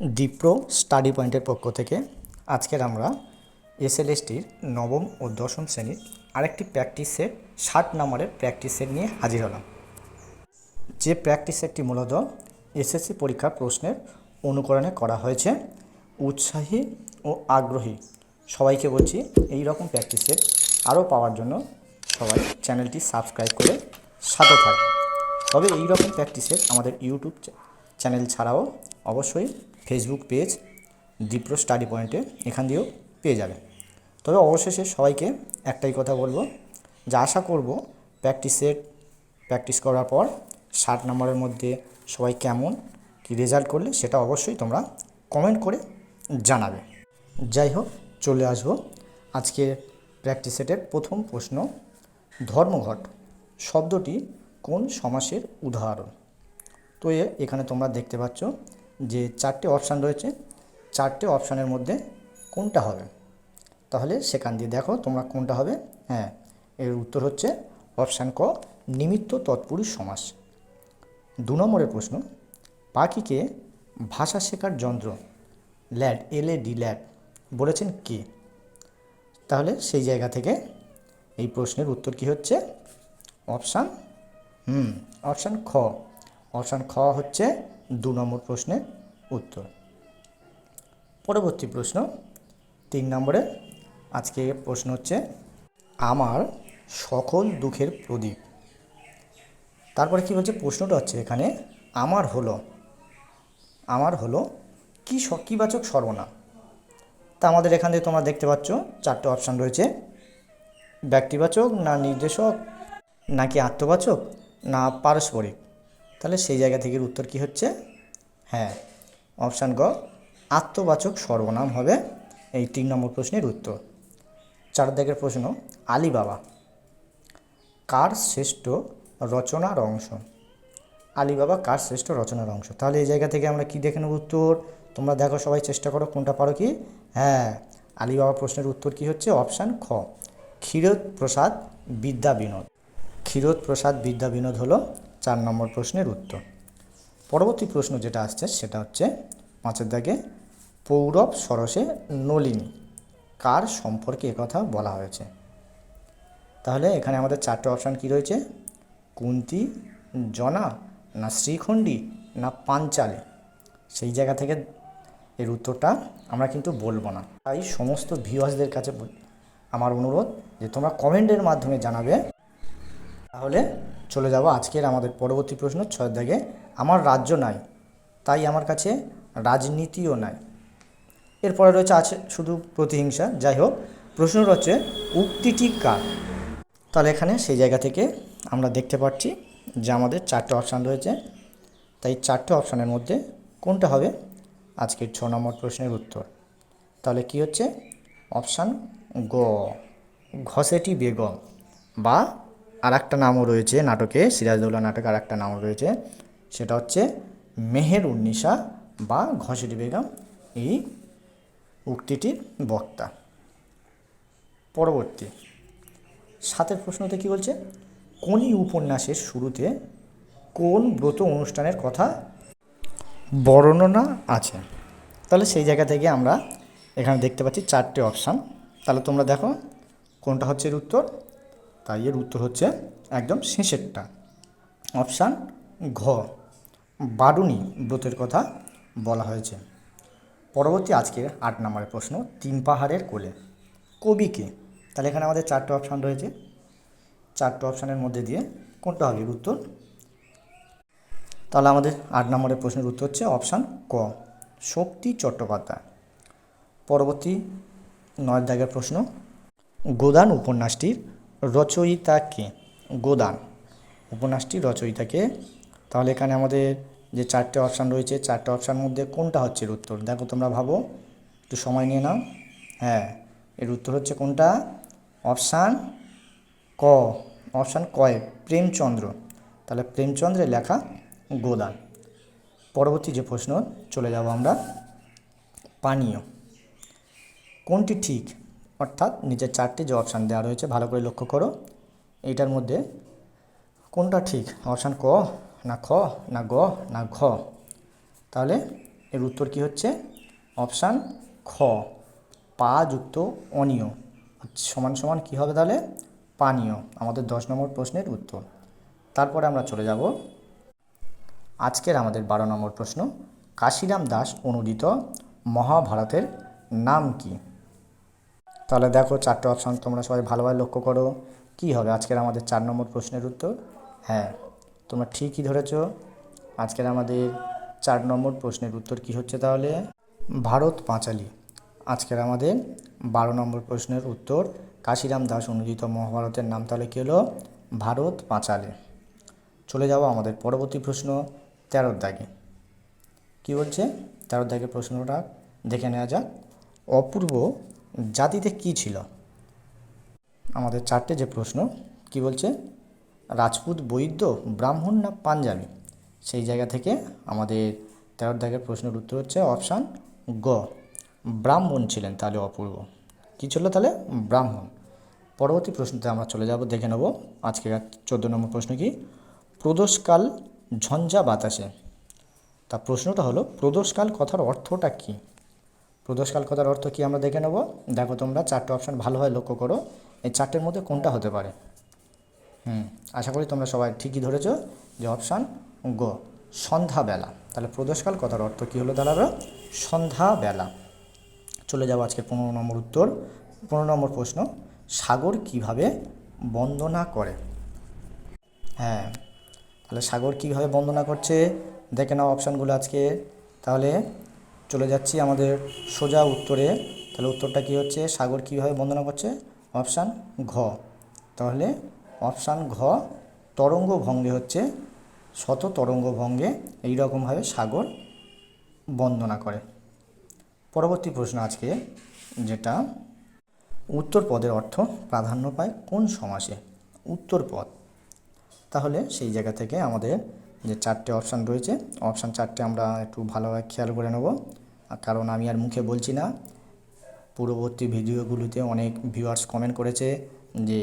ডিপ্রো study পয়েন্টের পক্ষ থেকে আজকের আমরা এসএলএসটির নবম ও দশম শ্রেণির আরেকটি প্র্যাকটিস সেট ষাট নম্বরের প্র্যাকটিস সেট নিয়ে হাজির হলাম। যে প্র্যাকটিস সেটটি মূলত এসএসসি পরীক্ষার প্রশ্নের অনুকরণে করা হয়েছে, উৎসাহী ও আগ্রহী। সবাইকে বলছি, এই রকম প্র্যাকটিস সেট আরও পাওয়ার জন্য সবাই চ্যানেলটি সাবস্ক্রাইব করে সাথে থাকবে তবে এই রকম প্র্যাকটিস আমাদের ইউটিউব চ্যানেল ছাড়াও অবশ্যই ফেসবুক পেজ ডিপ্রো স্টাডি পয়েন্টে এখান দিয়েও পেয়ে যাবে তবে অবশেষে সবাইকে একটাই কথা বলব, যে আশা করব প্র্যাকটিস সেট প্র্যাকটিস করার পর ষাট নম্বরের মধ্যে সবাই কেমন, কি রেজাল্ট করলে সেটা অবশ্যই তোমরা কমেন্ট করে জানাবে। যাই হোক, চলে আসব আজকে প্র্যাকটিস সেটের প্রথম প্রশ্ন, ধর্মঘট শব্দটি কোন সমাসের উদাহরণ? তো এখানে তোমরা দেখতে পাচ্ছ যে চারটে অপশান রয়েছে, চারটে অপশানের মধ্যে কোনটা হবে? তাহলে সেখান দিয়ে দেখো তোমরা কোনটা হবে। হ্যাঁ এর উত্তর হচ্ছে অপশান ক, নিমিত্ত তৎপুরুষ সমাস। দু নম্বরের প্রশ্ন, পাখিকে ভাষা শেখার যন্ত্র, ল্যাড, এল ডি ল্যাড বলেছেন কে? তাহলে সেই জায়গা থেকে এই প্রশ্নের উত্তর কি হচ্ছে? অপশান হুম অপশান খ। অপশান খ হচ্ছে দু নম্বর প্রশ্নের উত্তর। পরবর্তী প্রশ্ন তিন নম্বরে আজকে প্রশ্ন হচ্ছে, আমার সকল দুঃখের প্রদীপ। তারপরে কি বলছে, প্রশ্নটা হচ্ছে এখানে, আমার হলো আমার হলো কি স- কীবাচক সর্বনাম তা আমাদের এখান থেকে তোমরা দেখতে পাচ্ছ, চারটে অপশান রয়েছে। ব্যক্তিবাচক না নির্দেশক, নাকি আত্মবাচক, না পারস্পরিক? তাহলে সেই জায়গা থেকে উত্তর কি হচ্ছে? হ্যাঁ অপশান গ, আত্মবাচক সর্বনাম হবে এই তিন নম্বর প্রশ্নের উত্তর। চার দাগের প্রশ্ন, আলিবাবা, কার শ্রেষ্ঠ রচনার অংশ? আলিবাবা, কার শ্রেষ্ঠ রচনার অংশ? তাহলে এই জায়গা থেকে আমরা কি দেখে নেব উত্তর? তোমরা দেখো, সবাই চেষ্টা করো, কোনটা পারো কি? হ্যাঁ আলিবাবা প্রশ্নের উত্তর কি হচ্ছে? অপশান খ, ক্ষীরোদ প্রসাদ বিদ্যা বিনোদ। ক্ষীরোদ প্রসাদ বিদ্যা বিনোদ হলো চার নম্বর প্রশ্নের উত্তর। পরবর্তী প্রশ্ন যেটা আসছে সেটা হচ্ছে পাঁচের দাগে পৌরব সরসে নলিনী কার সম্পর্কে একথা বলা হয়েছে? তাহলে এখানে আমাদের চারটে অপশান কি রয়েছে? কুন্তি, জনা, না শ্রীখণ্ডী, না পাঞ্চালী? সেই জায়গা থেকে এর উত্তরটা আমরা কিন্তু বলব না। তাই সমস্ত ভিউয়ার্সদের কাছে আমার অনুরোধ যে তোমরা কমেন্টের মাধ্যমে জানাবে তাহলে চলে যাব আজকের আমাদের পরবর্তী প্রশ্ন ছয় দাগে আমার রাজ্য নাই, তাই আমার কাছে রাজনীতিও নাই। এরপরে রয়েছে আছে শুধু প্রতিহিংসা, যাই হোক, প্রশ্ন হচ্ছে, উক্তিটি কার? তাহলে এখানে সেই জায়গা থেকে আমরা দেখতে পাচ্ছি যে আমাদের চারটে অপশান রয়েছে, তাই চারটে অপশানের মধ্যে কোনটা হবে? আজকের ছ নম্বর প্রশ্নের উত্তর। তাহলে কি হচ্ছে? অপশান গ ঘসেটি বেগম বা আর একটা নামও রয়েছে নাটকে সিরাজদৌল্লা নাটকে আর একটা নামও রয়েছে। সেটা হচ্ছে মেহের উন্নিশা বা ঘসেটি বেগম এই উক্তিটির বক্তা। পরবর্তী। সাতের প্রশ্নতে কি বলছে? কোনই উপন্যাসের শুরুতে কোন ব্রত অনুষ্ঠানের কথা বর্ণনা আছে? তাহলে সেই জায়গা থেকে আমরা এখানে দেখতে পাচ্ছি চারটে অপশান। তাহলে তোমরা দেখো কোনটা হচ্ছে এর উত্তর? তাই এর উত্তর হচ্ছে একদম শেষেরটা। অপশান ঘ, বারুণী ব্রতের কথা বলা হয়েছে। পরবর্তী আজকের আট নম্বরের প্রশ্ন, তিন পাহাড়ের কোলে। কবিকে, তাহলে এখানে আমাদের চারটে অপশান রয়েছে। চারটে অপশানের মধ্যে দিয়ে কোনটা হবে উত্তর? তাহলে আমাদের আট নম্বরের প্রশ্নের উত্তর হচ্ছে অপশান ক, শক্তি চট্টোপাধ্যায়। পরবর্তী নয় দাগের প্রশ্ন, গোদান উপন্যাসটির রচয়িতা কে গোদান, উপন্যাসটি রচয়িতা কে তাহলে এখানে আমাদের যে চারটে অপশান রয়েছে, চারটে অপশান মধ্যে কোনটা হচ্ছে এর উত্তর? দেখো তোমরা ভাবো, একটু সময় নিয়ে নাও। হ্যাঁ এর উত্তর হচ্ছে কোনটা? অপশান ক অপশান কয় প্রেমচন্দ্র। তাহলে প্রেমচন্দ্রের লেখা গোদান। পরবর্তী যে প্রশ্ন, চলে যাব আমরা। পানীয়, কোনটি ঠিক? অর্থাৎ নিচের চারটি যে অপশান দেওয়া রয়েছে, ভালো করে লক্ষ্য করো। এইটার মধ্যে কোনটা ঠিক? অপশান ক, না খ, না গ, না ঘ। তাহলে এর উত্তর কি হচ্ছে? অপশান খ। পা যুক্ত অনিয়। সমান সমান কী হবে তাহলে? পানীয়। আমাদের দশ নম্বর প্রশ্নের উত্তর। তারপরে আমরা চলে যাব আজকের আমাদের বারো নম্বর প্রশ্ন। কাশিরাম দাস অনুদিত মহাভারতের নাম কি? তাহলে দেখো চারটে অপশান তোমরা সবাই ভালোভাবে লক্ষ্য করো। কি হবে? আজকের আমাদের চার নম্বর প্রশ্নের উত্তর? হ্যাঁ তোমরা ঠিকই ধরেছ। আজকের আমাদের চার নম্বর প্রশ্নের উত্তর কি হচ্ছে তাহলে? ভারত পাঁচালী। আজকের আমাদের বারো নম্বর প্রশ্নের উত্তর। কাশিরাম দাস অনুদিত মহাভারতের নাম তাহলে কী হলো? ভারত পাঁচালী। চলে যাব আমাদের পরবর্তী প্রশ্ন তেরোর দাগে কী বলছে? তেরোর দাগের প্রশ্নটা দেখে নেওয়া যাক। অপূর্ব জাতিতে কি ছিল? আমাদের চারটে যে প্রশ্ন, কি বলছে? রাজপুত, বৈদ্য, ব্রাহ্মণ না পাঞ্জাবি? সেই জায়গা থেকে আমাদের তেরো দাগের প্রশ্নের উত্তর হচ্ছে অপশান গ। ব্রাহ্মণ ছিলেন তাহলে অপূর্ব। কী ছিল তাহলে? ব্রাহ্মণ। পরবর্তী প্রশ্নতে আমরা চলে যাব, দেখে নেব। আজকে চোদ্দ নম্বর প্রশ্ন কি? প্রদোষকাল ঝঞ্ঝা বাতাসে। তা প্রশ্নটা হলো, প্রদোষকাল কথার অর্থটা কী? প্রদোষকাল কথার অর্থ কী আমরা দেখে নেব? দেখো তোমরা চারটে অপশান ভালোভাবে লক্ষ্য করো। এই চারটের মধ্যে কোনটা হতে পারে? হুম, আশা করি তোমরা সবাই ঠিকই ধরেছো যে অপশান গ, সন্ধ্যাবেলা। তাহলে প্রদোষকাল কথার অর্থ কী হলো দাঁড়াবে সন্ধ্যাবেলা। চলে যাব আজকে পনেরো নম্বর উত্তর। পনেরো নম্বর প্রশ্ন, সাগর কীভাবে বন্দনা করে? হ্যাঁ তাহলে সাগর কীভাবে বন্দনা করছে? দেখে নাও অপশানগুলো আজকে। তাহলে চলে যাচ্ছি আমাদের সোজা উত্তরে। তাহলে উত্তরটা কী হচ্ছে? সাগর কীভাবে বন্দনা করছে? অপশান ঘ। তাহলে অপশান ঘ, তরঙ্গ ভঙ্গে হচ্ছে। শত তরঙ্গ ভঙ্গে এইরকমভাবে সাগর বন্দনা করে। পরবর্তী প্রশ্ন আজকে, যেটা উত্তর পদের অর্থ প্রাধান্য পায় কোন সমাসে? উত্তর পদ। তাহলে সেই জায়গা থেকে আমাদের যে চারটে অপশান রয়েছে অপশান চারটে আমরা একটু ভালোভাবে খেয়াল করে নেব। কারণ আমি আর মুখে বলছি না, পূর্ববর্তী ভিডিওগুলোতে অনেক ভিউয়ার্স কমেন্ট করেছে যে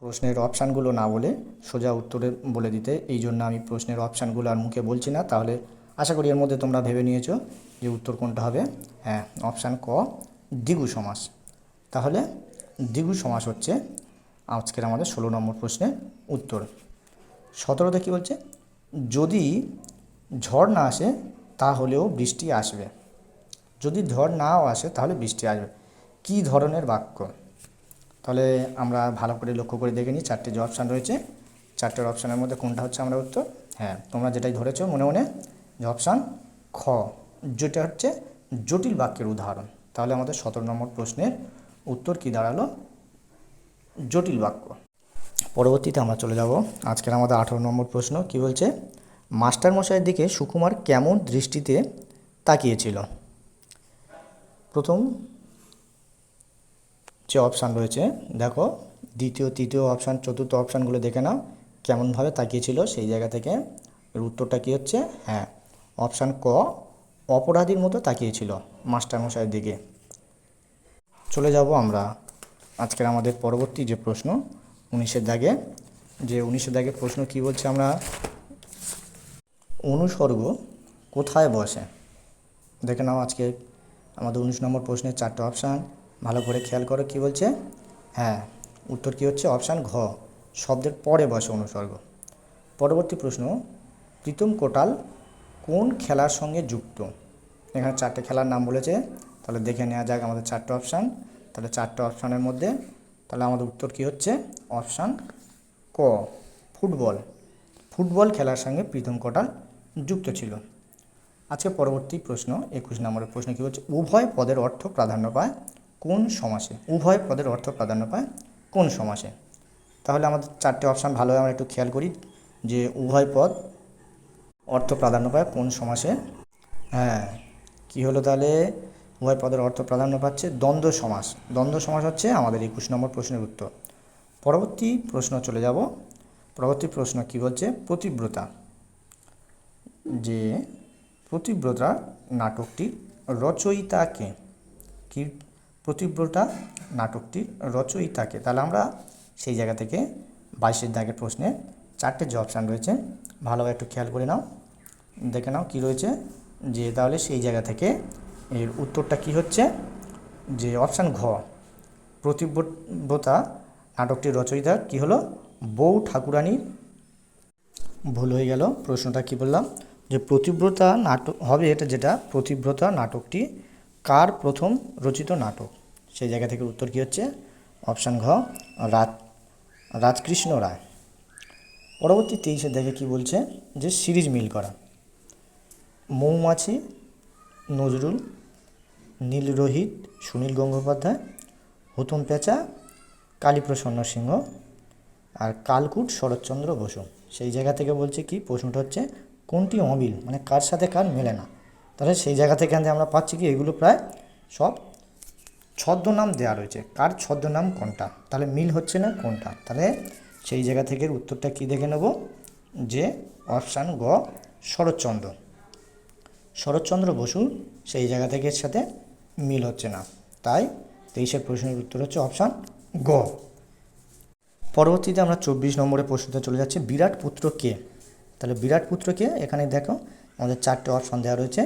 প্রশ্নের অপশানগুলো না বলে সোজা উত্তরে বলে দিতে, এই জন্য আমি প্রশ্নের অপশানগুলো আর মুখে বলছি না। তাহলে আশা করি এর মধ্যে তোমরা ভেবে নিয়েছো যে উত্তর কোনটা হবে। হ্যাঁ অপশান ক, দ্বিগু সমাস। তাহলে দ্বিগু সমাস হচ্ছে আজকের আমাদের ষোলো নম্বর প্রশ্নের উত্তর। সতেরোতে কী বলছে? যদি ঝড় না আসে, তাহলেও বৃষ্টি আসবে। যদি ঝড় নাও আসে, তাহলে বৃষ্টি আসবে। কী ধরনের বাক্য? তাহলে আমরা ভালো করে লক্ষ্য করে দেখে নিই, চারটে যে অপশান রয়েছে। চারটের অপশানের মধ্যে কোনটা হচ্ছে আমরা উত্তর? হ্যাঁ তোমরা যেটাই ধরেছো, মনে মনে যে অপশান খ। যেটা হচ্ছে জটিল বাক্যের উদাহরণ। তাহলে আমাদের সতেরো নম্বর প্রশ্নের উত্তর কী দাঁড়াল? জটিল বাক্য। পরবর্তীতে আমরা চলে যাব। আজকের আমাদের আঠারো নম্বর প্রশ্ন কি বলছে? মাস্টারমশাইয়ের দিকে সুকুমার কেমন দৃষ্টিতে তাকিয়েছিল? প্রথম যে অপশান রয়েছে, দেখো, দ্বিতীয়, তৃতীয় অপশান, চতুর্থ অপশানগুলো দেখে নাও, কেমনভাবে তাকিয়েছিল সেই জায়গা থেকে। এর উত্তরটা কী হচ্ছে? হ্যাঁ অপশান ক, অপরাধীর মতো তাকিয়েছিল মাস্টারমশাইয়ের দিকে। চলে যাব আমরা আজকের আমাদের পরবর্তী যে প্রশ্ন উনিশের দাগে, যে উনিশের দাগের প্রশ্ন কি বলছে আমরা? অনুসর্গ কোথায় বসে? দেখে নাও আজকে আমাদের উনিশ নম্বর প্রশ্নের চারটে অপশান ভালো করে খেয়াল করো কি বলছে? হ্যাঁ উত্তর কি হচ্ছে? অপশান ঘ, শব্দের পরে বসে অনুসর্গ। পরবর্তী প্রশ্ন, প্রীতম কোটাল কোন খেলার সঙ্গে যুক্ত? এখানে চারটে খেলার নাম বলেছে। তাহলে দেখে নেওয়া যাক আমাদের চারটে অপশান তাহলে চারটে অপশানের মধ্যে তাহলে আমাদের উত্তর কী হচ্ছে? অপশান ক, ফুটবল। ফুটবল খেলার সঙ্গে প্রীতম কোটাল যুক্ত ছিল। আজকে পরবর্তী প্রশ্ন, একুশ নম্বরের প্রশ্ন কী হচ্ছে? উভয় পদের অর্থ প্রাধান্য পায় কোন সমাসে? উভয় পদের অর্থ প্রাধান্য পায় কোন সমাসে? তাহলে আমাদের চারটে অপশান ভালোভাবে আমরা একটু খেয়াল করি যে উভয় পদ অর্থ প্রাধান্য পায় কোন সমাসে? হ্যাঁ কী হলো তাহলে? উভয় পদের অর্থ প্রাধান্য পাচ্ছে দ্বন্দ্ব সমাস। দ্বন্দ্ব সমাস হচ্ছে আমাদের একুশ নম্বর প্রশ্নের উত্তর। পরবর্তী প্রশ্ন চলে যাব। পরবর্তী প্রশ্ন কি বলছে? প্রতিব্রতা। যে প্রতিব্রতা নাটকটির রচয়িতাকে কি? প্রতিব্রতা নাটকটির রচয়িতাকে তাহলে আমরা সেই জায়গা থেকে বাইশের দাগের প্রশ্নে চারটে যে অপশান রয়েছে। ভালোভাবে একটু খেয়াল করে নাও। দেখে নাও কি রয়েছে? যে তাহলে সেই জায়গা থেকে এর উত্তরটা কি হচ্ছে? যে অপশান ঘ প্রতিব্রতা নাটকটির রচয়িতা কি হলো? বউ ঠাকুরানীর ভুল হয়ে গেল, প্রশ্নটা কি বললাম? যে প্রতিব্রতা নাটক, হবে এটা যেটা? প্রতিব্রতা নাটকটি কার প্রথম রচিত নাটক? সেই জায়গা থেকে উত্তর কী হচ্ছে? অপশান ঘ রাজ রাজকৃষ্ণ রায়। পরবর্তী তেইশে দেখে কি বলছে? যে সিরিজ মিল করা। মৌমাছি নজরুল, নীল রোহিত, সুনীল গঙ্গোপাধ্যায়, হুতুম পেঁচা, কালীপ্রসন্ন সিংহ আর কালকুট শরৎচন্দ্র বসু। সেই জায়গা থেকে বলছে কি, প্রশ্নটা হচ্ছে কোনটি অমিল? মানে কার সাথে কার মেলে না? তাহলে সেই জায়গা থেকে আনতে আমরা পাচ্ছি কি, এগুলো প্রায় সব ছদ্মনাম দেওয়া রয়েছে। কার ছদ্মনাম কোনটা? তাহলে মিল হচ্ছে না কোনটা? তাহলে সেই জায়গা থেকে উত্তরটা কি দেখে নেব? যে অপশান গ, শরৎচন্দ্র। শরৎচন্দ্র বসু সেই জায়গা থেকে এর সাথে মিল হচ্ছে না। তাই তেইশের প্রশ্নের উত্তর হচ্ছে অপশান গ। পরবর্তীতে আমরা চব্বিশ নম্বরে প্রশ্নতে চলে যাচ্ছি, বিরাট পুত্র কে? তাহলে বিরাট পুত্র কে? এখানে দেখো, আমাদের চারটে অপশান দেওয়া রয়েছে।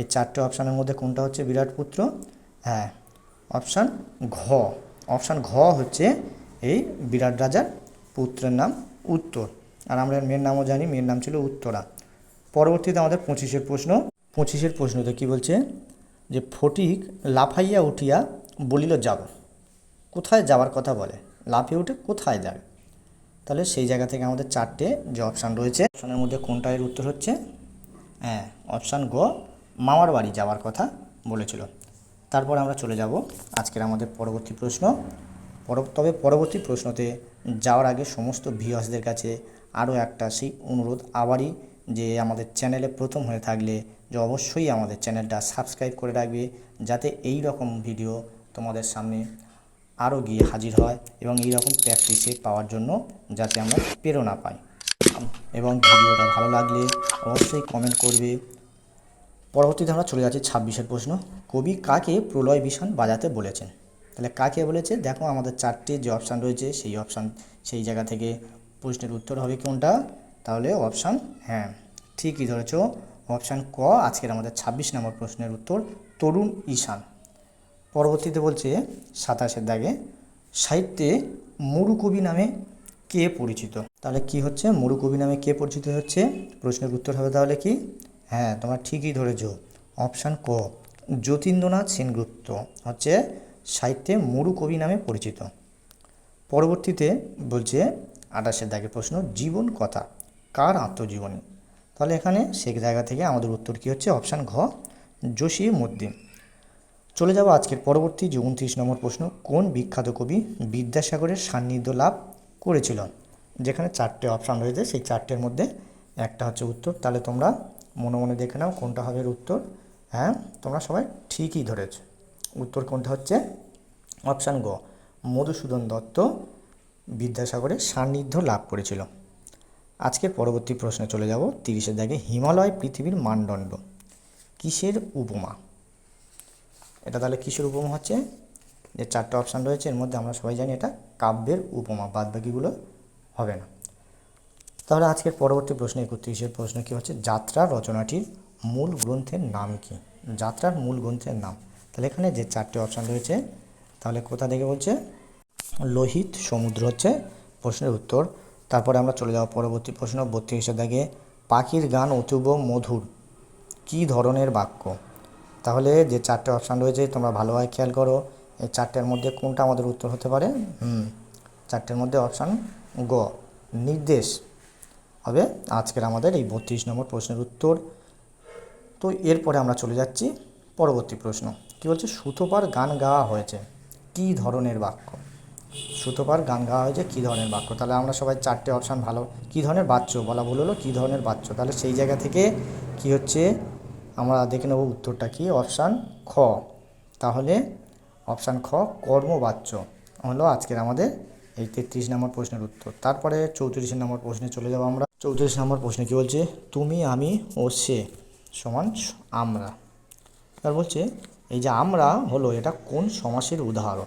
এই চারটে অপশানের মধ্যে কোনটা হচ্ছে বিরাট পুত্র? হ্যাঁ অপশান ঘ। অপশান ঘ হচ্ছে এই বিরাট রাজার পুত্রের নাম উত্তর। আর আমরা মেয়ের নামও জানি, মেয়ের নাম ছিল উত্তরা। পরবর্তীতে আমাদের পঁচিশের প্রশ্ন পঁচিশের প্রশ্নতে কি বলছে? যে ফটিক লাফাইয়া উঠিয়া বলিল যাব কোথায় যাওয়ার কথা বলে? লাফিয়ে উঠে কোথায় যাবে? তাহলে সেই জায়গা থেকে আমাদের চারটে যে অপশান রয়েছে অপশানের মধ্যে কোনটা এর উত্তর হচ্ছে? হ্যাঁ অপশান গ, মামার বাড়ি যাওয়ার কথা বলেছিল। তারপর আমরা চলে যাব আজকের আমাদের পরবর্তী প্রশ্ন। পর- তবে পরবর্তী প্রশ্নতে যাওয়ার আগে সমস্ত ভিউয়ার্সদের কাছে আরও একটা সেই অনুরোধ, আবারই যে আমাদের চ্যানেলে প্রথম হয়ে থাকলে যে অবশ্যই আমাদের চ্যানেলটা সাবস্ক্রাইব করে রাখবে, যাতে এই রকম ভিডিও তোমাদের সামনে আরও গিয়ে হাজির হয় এবং এই রকম প্র্যাকটিসে পাওয়ার জন্য যাতে আমরা প্রেরণা পাই। এবং ভিডিওটা ভালো লাগলে অবশ্যই কমেন্ট করবে। পরবর্তীতে আমরা চলে যাচ্ছি ছাব্বিশের প্রশ্ন। কবি কাকে প্রলয় ভীষণ বাজাতে বলেছেন? তাহলে কাকে বলেছে? দেখো আমাদের চারটে যে অপশান রয়েছে, সেই অপশান সেই জায়গা থেকে প্রশ্নের উত্তর হবে কোনটা? তাহলে অপশান হ্যাঁ। ঠিকই ধরেছ। অপশান ক, আজকের আমাদের ছাব্বিশ নম্বর প্রশ্নের উত্তর তরুণ ঈশান। পরবর্তীতে বলছে সাতাশের দাগে, সাহিত্যে মরুকবি নামে কে পরিচিত? তাহলে কি হচ্ছে? মরুকবি নামে কে পরিচিত হচ্ছে? প্রশ্নের উত্তর হবে তাহলে কি? হ্যাঁ তোমরা ঠিকই ধরেছ। অপশান ক, যতীন্দ্রনাথ সেনগুপ্ত হচ্ছে সাহিত্যে মরুকবি নামে পরিচিত। পরবর্তীতে বলছে আটাশের দাগে প্রশ্ন, জীবন কথা। কার আত্মজীবনী? তাহলে এখানে সে জায়গা থেকে আমাদের উত্তর কী হচ্ছে? অপশান ঘ, জসিমউদ্দিন। চলে যাব আজকের পরবর্তী যে উনত্রিশ নম্বর প্রশ্ন, কোন বিখ্যাত কবি বিদ্যাসাগরের সান্নিধ্য লাভ করেছিল যেখানে চারটে অপশান রয়েছে, সেই চারটের মধ্যে একটা হচ্ছে উত্তর। তাহলে তোমরা মনে মনে দেখে নাও কোনটা হবে উত্তর। হ্যাঁ তোমরা সবাই ঠিকই ধরেছ। উত্তর কোনটা হচ্ছে? অপশান গ মধুসূদন দত্ত বিদ্যাসাগরের সান্নিধ্য লাভ করেছিল। আজকের পরবর্তী প্রশ্নে চলে যাব। তিরিশের দাগে হিমালয় পৃথিবীর মানদণ্ড। কিসের উপমা? এটা তাহলে কিসের উপমা হচ্ছে? যে চারটে অপশান রয়েছে, এর মধ্যে আমরা সবাই জানি এটা কাব্যের উপমা বাদ বাকিগুলো হবে না। তাহলে আজকের পরবর্তী প্রশ্ন, একত্রিশের প্রশ্ন কী হচ্ছে? যাত্রা রচনাটির মূল গ্রন্থের নাম কি? যাত্রার মূল গ্রন্থের নাম। তাহলে এখানে যে চারটে অপশান রয়েছে, তাহলে কোথা থেকে বলছে? লোহিত সমুদ্র হচ্ছে প্রশ্নের উত্তর। তারপরে আমরা চলে যাব পরবর্তী প্রশ্ন বত্রিশের দাগে, পাখির গান অতুব মধুর, কী ধরনের বাক্য? তাহলে যে চারটে অপশান রয়েছে, তোমরা ভালোভাবে খেয়াল করো। এই চারটের মধ্যে কোনটা আমাদের উত্তর হতে পারে? হুম, চারটের মধ্যে অপশান গ, নির্দেশ। হবে আজকের আমাদের এই বত্রিশ নম্বর প্রশ্নের উত্তর। তো এরপরে আমরা চলে যাচ্ছি পরবর্তী প্রশ্ন। কী বলছে? সুতোপার গান গাওয়া হয়েছে, কী ধরনের বাক্য? সুতোপার গান গাওয়া হয়েছে, কী ধরনের বাক্য? তাহলে আমরা সবাই চারটে অপশান ভালো। কী ধরনের বাচ্চ বলা ভুল হলো, কী ধরনের বাচ্চ তাহলে সেই জায়গা থেকে কি হচ্ছে? আমরা দেখে নেব উত্তরটা কি? অপশান খ। তাহলে অপশান খ কর্ম কর্মবাচ্য। হলো আজকের আমাদের এই তেত্রিশ নম্বর প্রশ্নের উত্তর। তারপরে চৌত্রিশ নম্বর প্রশ্নে চলে যাব আমরা। চৌত্রিশ নম্বর প্রশ্নে কী বলছে? তুমি, আমি ও সে সমান আমরা। এবার বলছে, এই যে আমরা হলো, এটা কোন সমাসের উদাহরণ?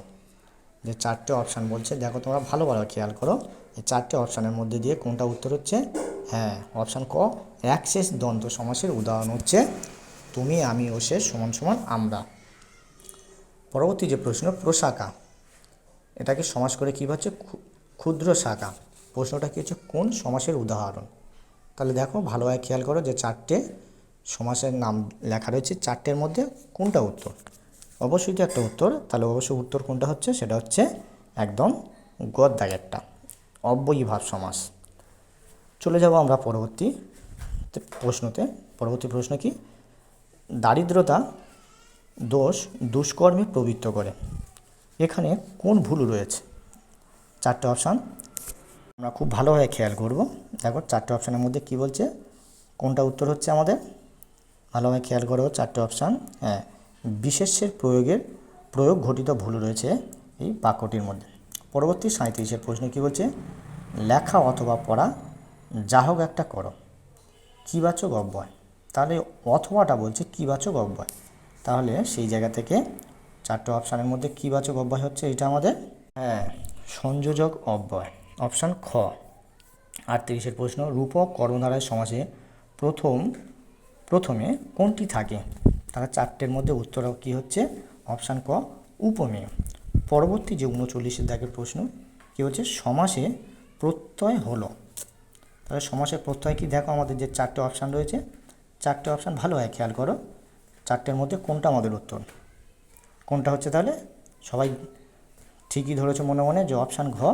যে চারটে অপশান বলছে, দেখো তোমরা ভালো ভালো খেয়াল করো এই চারটে অপশানের মধ্যে দিয়ে কোনটা উত্তর হচ্ছে? হ্যাঁ অপশান ক, অ্যাক্সেস দ্বন্দ্ব সমাসের উদাহরণ হচ্ছে, তুমি, আমি ও সে সমান সমান আমরা। পরবর্তী যে প্রশ্ন প্রশাখা এটাকে সমাস করে কী হচ্ছে? ক্ষু- ক্ষুদ্র শাখা। প্রশ্নটা কী হচ্ছে? কোন সমাসের উদাহরণ? তাহলে দেখো ভালোভাবে খেয়াল করো যে চারটে সমাসের নাম লেখা রয়েছে, চারটের মধ্যে কোনটা উত্তর? অবশ্যই তো একটা উত্তর, তাহলে অবশ্যই উত্তর কোনটা হচ্ছে? সেটা হচ্ছে একদম গদ দাগেরটা অব্যয়ীভাব সমাস। চলে যাব আমরা পরবর্তী প্রশ্নতে। পরবর্তী প্রশ্ন কি? দারিদ্রতা দোষ দুষ্কর্মে প্রবৃত্ত করে। এখানে কোন ভুল রয়েছে? চারটে অপশান। আমরা খুব ভালোভাবে খেয়াল করব। দেখো, চারটে অপশানের মধ্যে কি বলছে? কোনটা উত্তর হচ্ছে আমাদের? ভালোভাবে খেয়াল করো, চারটে অপশান। হ্যাঁ বিশেষ্যের প্রয়োগের প্রয়োগ ঘটিত ভুল রয়েছে এই বাক্যটির মধ্যে। পরবর্তী সাঁত্রিশের প্রশ্ন কি বলছে? লেখা অথবা পড়া যা হোক একটা করো। কীবাচক অব্যয়? তাহলে অথবাটা বলছে কীবাচক অব্যয়? তাহলে সেই জায়গা থেকে চারটে অপশানের মধ্যে কীবাচক অব্যয় হচ্ছে এটা আমাদের? হ্যাঁ সংযোজক অব্যয়। অপশান খ। আটত্রিশের প্রশ্ন, রূপক কর্মধারায় সমাজে প্রথম, প্রথমে কোনটি থাকে? তারা চারটের মধ্যে উত্তর কী হচ্ছে? অপশান ক, উপমেয়। পরবর্তী যে উনচল্লিশের দাগের প্রশ্ন, কী হচ্ছে? সমাসে প্রত্যয় হলো। তাহলে সমাসের প্রত্যয় কি? দেখো আমাদের যে চারটে অপশান রয়েছে, চারটে অপশান ভালো হয়, খেয়াল করো। চারটের মধ্যে কোনটা আমাদের উত্তর? কোনটা হচ্ছে তাহলে? সবাই ঠিকই ধরেছে মনে মনে যে অপশান ঘ।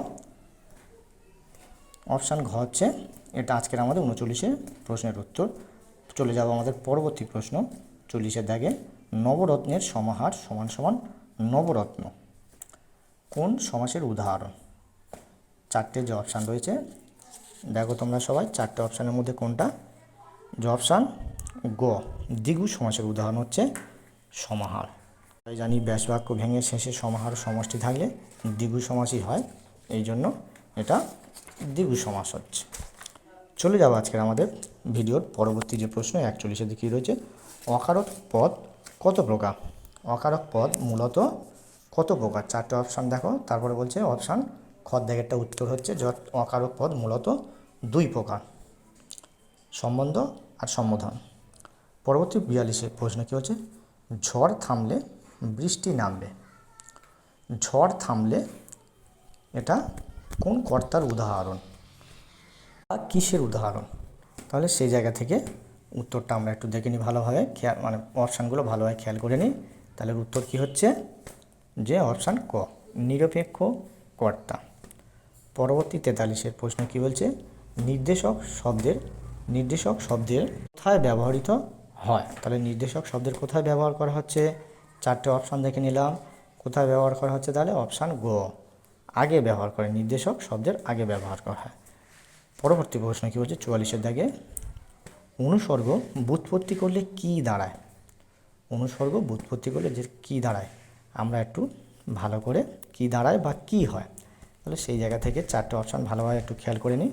অপশান ঘ হচ্ছে, এটা আজকের আমাদের উনচল্লিশের প্রশ্নের উত্তর। চলে যাব আমাদের পরবর্তী প্রশ্ন। চল্লিশের দাগে নবরত্নের সমাহার সমান সমান নবরত্ন। কোন সমাসের উদাহরণ? চারটে যে অপশান রয়েছে। দেখো তোমরা সবাই চারটে অপশানের মধ্যে কোনটা? যে অপশান গ। দ্বিগু সমাসের উদাহরণ হচ্ছে সমাহার। তাই জানি ব্যাস বাক্য ভেঙে শেষে সমাহার সমষ্টি থাকলে দ্বিগু সমাসই হয়। এই জন্য এটা দ্বিগু সমাস হচ্ছে। চলে যাব আজকের আমাদের ভিডিওর পরবর্তী যে প্রশ্ন একচল্লিশে দিকে রয়েছে। অকারক পদ কত প্রকার? অকারক পদ মূলত কত প্রকার? চারটে অপশান দেখো, তারপরে বলছে অপশান খর একটা উত্তর হচ্ছে, যত অকারক পদ মূলত দুই প্রকার, সম্বন্ধ আর সম্বোধন। পরবর্তী বিয়াল্লিশে প্রশ্ন কী হচ্ছে? ঝড় থামলে বৃষ্টি নামবে। ঝড় থামলে এটা কোন কর্তার উদাহরণ? বা কিসের উদাহরণ? তাহলে সেই জায়গা থেকে উত্তরটা আমরা একটু দেখে নিই ভালোভাবে। খেয়াল মানে অপশানগুলো ভালোভাবে খেয়াল করে নিই তাহলে উত্তর কি হচ্ছে? যে অপশান ক, নিরপেক্ষ কর্তা। পরবর্তী তেতাল্লিশের প্রশ্ন কি বলছে? নির্দেশক শব্দের নির্দেশক শব্দের কোথায় ব্যবহৃত হয়? তাহলে নির্দেশক শব্দের কোথায় ব্যবহার করা হচ্ছে? চারটে অপশান দেখে নিলাম। কোথায় ব্যবহার করা হচ্ছে? তাহলে অপশান গ। আগে ব্যবহার করে। নির্দেশক শব্দের আগে ব্যবহার করা হয়। পরবর্তী প্রশ্ন কী বলছে? চুয়াল্লিশের দাগে। অনুসর্গ বুৎপত্তি করলে কি দাঁড়ায়? অনুসর্গ বুৎপত্তি করলে যে কি দাঁড়ায়? আমরা একটু ভালো করে কি দাঁড়ায় বা কি হয়? তাহলে সেই জায়গা থেকে চারটে অপশান ভালোভাবে একটু খেয়াল করে নিই।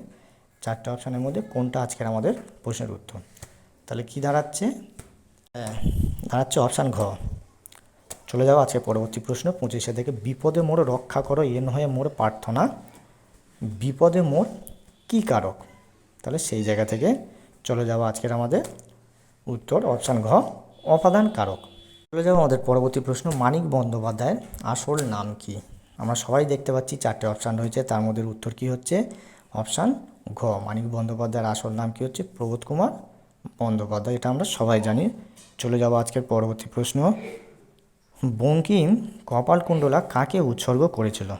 চারটে অপশানের মধ্যে কোনটা আজকের আমাদের প্রশ্নের উত্তর? তাহলে কি দাঁড়াচ্ছে? হ্যাঁ, দাঁড়াচ্ছে অপশান ঘ। চলে যাওয়া আছে পরবর্তী প্রশ্ন পঁচিশে থেকে বিপদে মোড় রক্ষা করো এ নয় মোর প্রার্থনা। বিপদে মোর কী কারক? তাহলে সেই জায়গা থেকে চলে যাওয়া আজকের আমাদের উত্তর অপশান ঘ, অপাদান কারক। চলে যাব আমাদের পরবর্তী প্রশ্ন, মানিক বন্দ্যোপাধ্যায়ের আসল নাম কি? আমরা সবাই দেখতে পাচ্ছি চারটে অপশান রয়েছে, তার মধ্যে উত্তর কি হচ্ছে? অপশান ঘ, মানিক বন্দ্যোপাধ্যায়ের আসল নাম কি হচ্ছে? প্রবোধ কুমার বন্দ্যোপাধ্যায়, এটা আমরা সবাই জানি। চলে যাব আজকের পরবর্তী প্রশ্ন, বঙ্কিম কপালকুণ্ডলা কাকে উৎসর্গ করেছিল?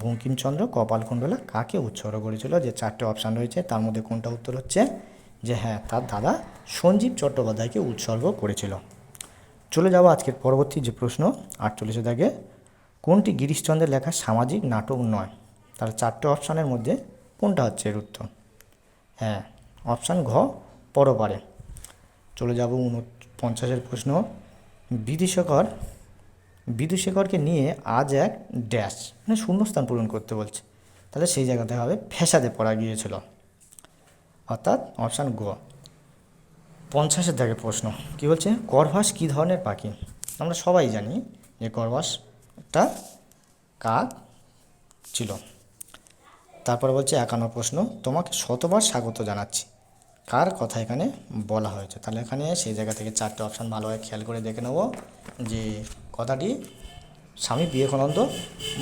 বঙ্কিমচন্দ্র কপালকুণ্ডলা কাকে উৎসর্গ করেছিল? যে চারটে অপশান রয়েছে, তার মধ্যে কোনটা উত্তর হচ্ছে? যে হ্যাঁ তার দাদা সঞ্জীব চট্টোপাধ্যায়কে উৎসর্গ করেছিল। চলে যাওয়া আজকের পরবর্তী যে প্রশ্ন আটচল্লিশে দাগে। কোনটি গিরিশচন্দ্রের লেখা সামাজিক নাটক নয়? তার চারটে অপশানের মধ্যে কোনটা হচ্ছে এর উত্তর? হ্যাঁ অপশান ঘ, পরপারে। চলে যাব উনপঞ্চাশের প্রশ্ন। বিদুশেখর বিদুশেখরকে নিয়ে আজ এক ড্যাশ মানে শূন্যস্থান পূরণ করতে বলছে। তাহলে সেই জায়গাতে হবে ফ্যাসাদে পড়া গিয়েছিল। অর্থাৎ অপশান গ। পঞ্চাশের দাগে প্রশ্ন, কি বলছে? করভাস কী ধরনের পাখি? আমরা সবাই জানি যে করভাসটা কাক ছিল। তারপরে বলছে একান্ন প্রশ্ন, তোমাকে শতবার স্বাগত জানাচ্ছি। কার কথা এখানে বলা হয়েছে? তাহলে এখানে সেই জায়গা থেকে চারটে অপশান ভালোভাবে খেয়াল করে দেখে নেব যে কথাটি স্বামী বিবেকানন্দ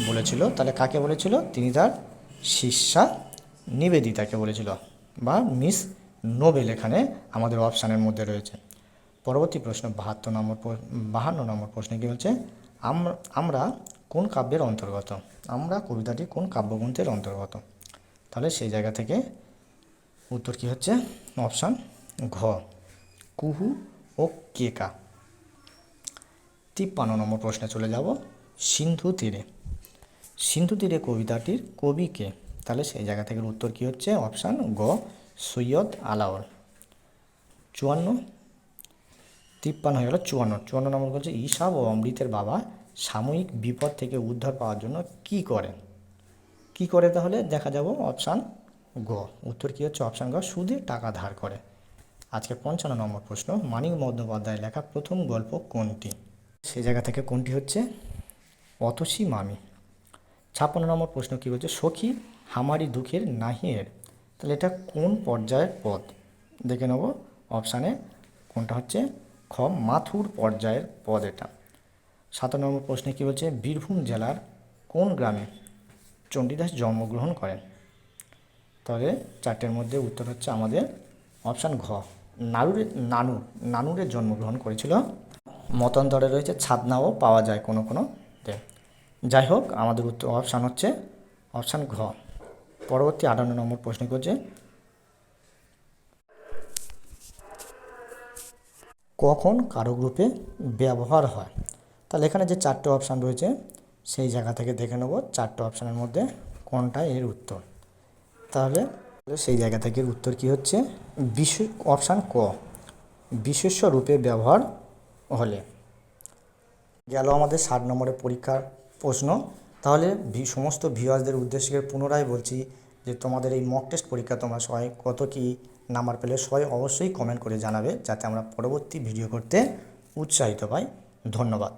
বলেছিল। তাহলে কাকে বলেছিল? তিনি তার শিষ্যা নিবেদিতাকে বলেছিল বা মিস নোবেল এখানে আমাদের অপশানের মধ্যে রয়েছে। পরবর্তী প্রশ্ন, বাহাত্তর নম্বর বাহান্ন নম্বর প্রশ্নে কী বলছে? আম- আমরা কোন কাব্যের অন্তর্গত? আমরা কবিতাটি কোন কাব্যগ্রন্থের অন্তর্গত? তাহলে সেই জায়গা থেকে উত্তর কী হচ্ছে? অপশান ঘ। কুহু ও কেকা। তিপ্পান্ন নম্বর প্রশ্নে চলে যাব, সিন্ধু তীরে। সিন্ধু তীরে কবিতাটির কবি কে? তাহলে সেই জায়গা থেকে উত্তর কী হচ্ছে? অপশান গ, সৈয়দ আলাওল চুয়ান্ন। তিপ্পান্ন হয়ে গেল চুয়ান্ন। চুয়ান্ন নম্বর বলছে ঈশাব ও অমৃতের বাবা সাময়িক বিপদ থেকে উদ্ধার পাওয়ার জন্য কি করেন? কি করে তাহলে? দেখা যাব অপশান গ। উত্তর কী হচ্ছে? অপশান গ, সুদে টাকা ধার করে। আজকে পঞ্চান্ন নম্বর প্রশ্ন, মানিক বন্দ্যোপাধ্যায় লেখা প্রথম গল্প কোনটি? সেই জায়গা থেকে কোনটি হচ্ছে? অতসী মামি। ছাপ্পান্ন নম্বর প্রশ্ন কী বলছে? সখী হামারি দুঃখের নাহিয়ের। তাহলে এটা কোন পর্যায়ের পদ? দেখে নেব অপশানে কোনটা হচ্ছে খ, মাথুর পর্যায়ের পদ এটা। সাতান্ন নম্বর প্রশ্নে কী বলছে? বীরভূম জেলার কোন গ্রামে চণ্ডীদাস জন্মগ্রহণ করেন? তাহলে চারটের মধ্যে উত্তর হচ্ছে আমাদের অপশান ঘ। নানুরে নানুর নানুরে জন্মগ্রহণ করেছিল মতান্তরে রয়েছে, ছাদনাও পাওয়া যায় কোনো কোনো যাই হোক, আমাদের উত্তর অপশান হচ্ছে অপশান ঘ। পরবর্তী আটান্ন নম্বর প্রশ্ন করছে, কখন কারও গ্রুপে ব্যবহার হয়? তাহলে এখানে যে চারটে অপশান রয়েছে, সেই জায়গা থেকে দেখে নেব চারটে অপশানের মধ্যে কোনটা এর উত্তর। তাহলে সেই জায়গা থেকে উত্তর কি হচ্ছে? বিশেষ অপশান ক। বিশেষ্য রূপে ব্যবহার হলে। গেল আমাদের ষাট নম্বরের পরীক্ষার প্রশ্ন। তাহলে সমস্ত ভিউয়ার্সদের উদ্দেশ্যে পুনরায় বলছি যে তোমাদের এই মক টেস্ট পরীক্ষা তোমরা সবাই কত কী নাম্বার পেলে সবাই অবশ্যই কমেন্ট করে জানাবে, যাতে আমরা পরবর্তী ভিডিও করতে উৎসাহিত পাই। ধন্যবাদ।